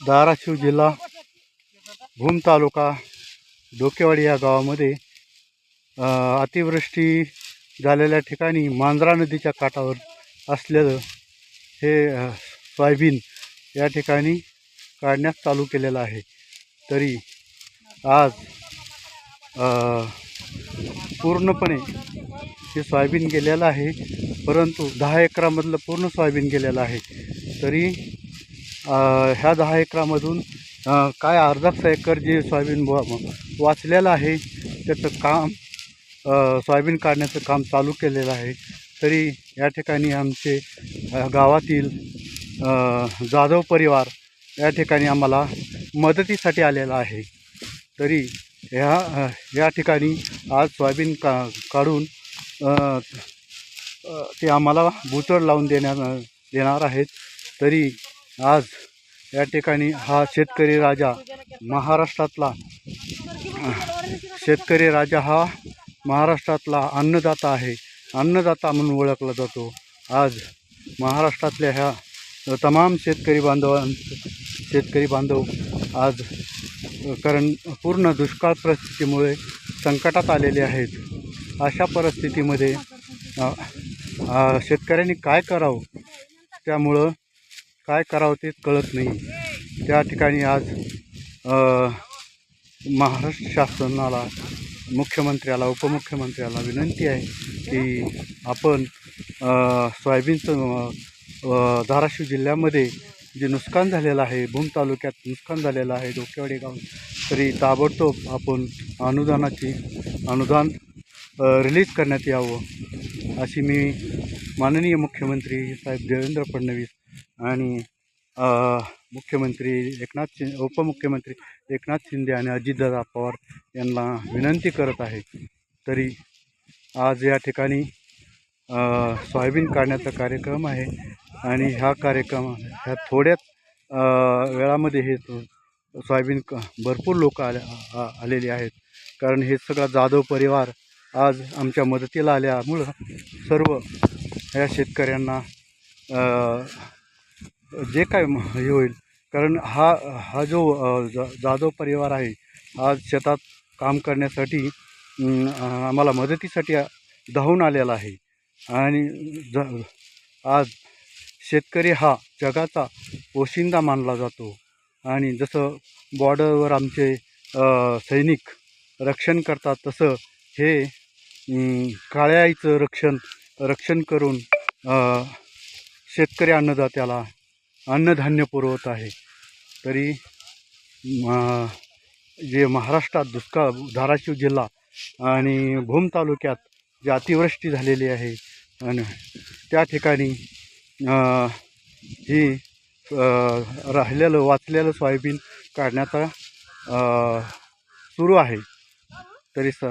धाराशिव जिल्हा भूम तालुका डोकेवाडी या गावामध्ये अतिवृष्टी झालेल्या ठिकाणी मांजरा नदीच्या काठावर असलेलं हे सोयाबीन या ठिकाणी काढण्यास चालू केलेलं आहे. तरी आज पूर्णपणे हे सोयाबीन गेलेलं आहे परंतु दहा एकरामधलं पूर्ण सोयाबीन गेलेलं आहे. तरी ह्या दहा एकरामधून काय अर्धा एकर जे सोयाबीन वाचलेलं आहे त्याचं काम सोयाबीन काढण्याचं काम चालू केलेलं आहे. तरी या ठिकाणी आमचे गावातील जाधव परिवार या ठिकाणी आम्हाला मदतीसाठी आलेला आहे. तरी ह्या या ठिकाणी आज सोयाबीन का काढून ते आम्हाला भूतळ लावून देण्या देणार आहेत. तरी आज या ठिकाणी हा शेतकरी राजा महाराष्ट्रातला शेतकरी राजा हा महाराष्ट्रातला अन्नदाता आहे. अन्नदाता म्हणून ओळखला जातो. आज महाराष्ट्रातल्या ह्या तमाम शेतकरी बांधवां शेतकरी बांधव आज कारण पूर्ण दुष्काळ परिस्थितीमुळे संकटात आलेले आहेत. अशा परिस्थितीमध्ये शेतकऱ्यांनी काय करावं? त्यामुळं काय करावं ते कळत नाही. त्या ठिकाणी आज महाराष्ट्र शासनाला मुख्यमंत्र्याला उपमुख्यमंत्र्याला विनंती आहे की आपण सोयाबीनचं धाराशिव जिल्ह्यामध्ये जे नुकसान झालेलं आहे भूम तालुक्यात नुकसान झालेलं आहे डोकेवाडी गाव तरी ताबडतोब आपण अनुदानाची अनुदान रिलीज करण्यात यावं. अशी मी माननीय मुख्यमंत्री साहेब देवेंद्र फडणवीस आणि मुख्यमंत्री एकनाथ शिंदे उपमुख्यमंत्री एकनाथ शिंदे आणि अजितदादा पवार यांना विनंती करत आहे. तरी आज या ठिकाणी सोयाबीन काढण्याचा कार्यक्रम आहे आणि ह्या कार्यक्रम ह्या थोड्याच वेळामध्ये हे सोयाबीन क भरपूर लोक आले आलेली आहेत. कारण हे सगळा जाधव परिवार आज आमच्या मदतीला आल्यामुळं सर्व ह्या शेतकऱ्यांना जे काय म- हे होईल. कारण हा हा जो जाधव परिवार आहे आज शेतात काम करण्यासाठी आम्हाला मदतीसाठी धावून आलेला आहे. आणि ज आज शेतकरी हा जगाचा पोशिंदा मानला जातो. आणि जसं बॉर्डरवर आमचे सैनिक रक्षण करतात तसं हे काळ्याईचं रक्षण रक्षण करून शेतकरी अन्नदात्याला अन्नधान्य पुरवत आहे. तरी जे महाराष्ट्रात दुष्काळ धाराशिव जिल्हा आणि भूम तालुक्यात जी अतिवृष्टी झालेली आहे आणि त्या ठिकाणी ही राहिलेलं वाचलेलं सोयाबीन काढण्याचा सुरू आहे. तरी स